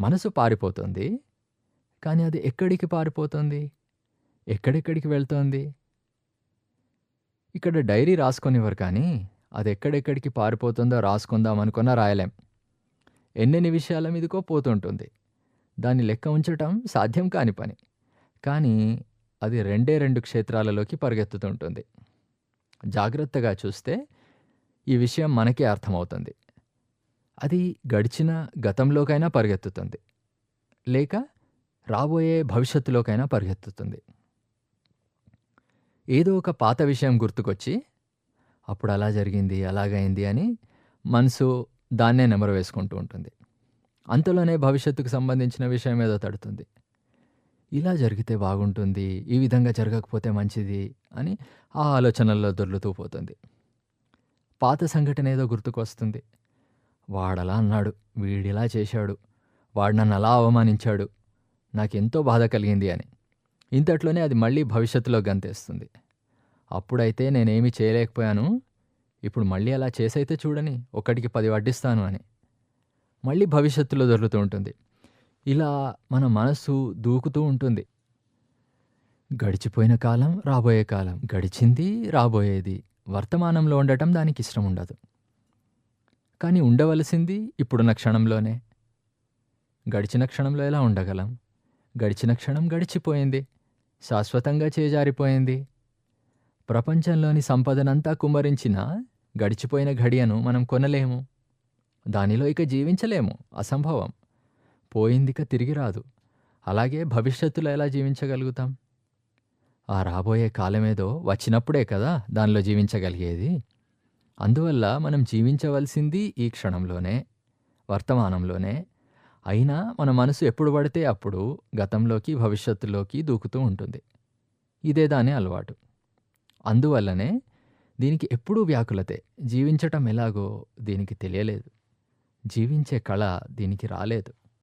మనసు పారిపోతుంది. కానీ అది ఎక్కడికి పారిపోతుంది? ఎక్కడెక్కడికి వెళ్తోంది? ఇక్కడ డైరీ రాసుకొనివ్వరు కానీ, అది ఎక్కడెక్కడికి పారిపోతుందో రాసుకుందామనుకున్నా రాయలేం. ఎన్నెన్ని విషయాల మీదకో పోతుంటుంది. దాన్ని లెక్క ఉంచటం సాధ్యం కాని పని. కానీ అది రెండే రెండు క్షేత్రాలలోకి పరిగెత్తుతుంటుంది. జాగ్రత్తగా చూస్తే ఈ విషయం మనకే అర్థమవుతుంది. అది గడిచిన గతంలోకైనా పరిగెత్తుతుంది. లేక రాబోయే భవిష్యత్తులోకైనా పరిగెత్తుతుంది. ఏదో ఒక పాత విషయం గుర్తుకొచ్చి, అప్పుడు అలా జరిగింది, అలాగైంది అని మనసు దాన్నే నెమరు వేసుకుంటూ ఉంటుంది. అంతలోనే భవిష్యత్తుకు సంబంధించిన విషయం ఏదో తడుతుంది. ఇలా జరిగితే బాగుంటుంది, ఈ విధంగా జరగకపోతే మంచిది అని ఆ ఆలోచనల్లో దొర్లుతూ పోతుంది. పాత సంఘటన ఏదో గుర్తుకొస్తుంది. వాడలా అన్నాడు, వీడిలా చేశాడు, వాడు నన్ను అలా అవమానించాడు, నాకెంతో బాధ కలిగింది అని. ఇంతట్లోనే అది మళ్ళీ భవిష్యత్తులో గంతేస్తుంది. అప్పుడైతే నేనేమీ చేయలేకపోయాను, ఇప్పుడు మళ్ళీ అలా చేసైతే చూడని, ఒకటికి పది వడ్డిస్తాను అని. మళ్ళీ భవిష్యత్తులో దొర్లుతూ ఉంటుంది. ఇలా మన మనసు దూకుతూ ఉంటుంది. గడిచిపోయిన కాలం, రాబోయే కాలం, గడిచింది, రాబోయేది, వర్తమానంలో ఉండటం దానికి ఇష్టం ఉండదు కానీ ఉండవలసింది ఇప్పుడున్న క్షణంలోనే. గడిచిన క్షణంలో ఎలా ఉండగలం? గడిచిన క్షణం గడిచిపోయింది. శాశ్వతంగా చేజారిపోయింది. ప్రపంచంలోని సంపదనంతా కుమ్మరించినా గడిచిపోయిన ఘడియను మనం కొనలేము. దానిలో ఇక జీవించలేము. అసంభవం. పోయిందిక తిరిగి రాదు. అలాగే భవిష్యత్తులో ఎలా జీవించగలుగుతాం? ఆ రాబోయే కాలమేదో వచ్చినప్పుడే కదా దానిలో జీవించగలిగేది. అందువల్ల మనం జీవించవలసింది ఈ క్షణంలోనే, వర్తమానంలోనే. అయినా మన మనసు ఎప్పుడు పడితే అప్పుడు గతంలోకి, భవిష్యత్తులోకి దూకుతూ ఉంటుంది. ఇదే దాని అలవాటు. అందువల్లనే దీనికి ఎప్పుడూ వ్యాకులతే. జీవించటం ఎలాగో దీనికి తెలియలేదు. జీవించే కళ దీనికి రాలేదు.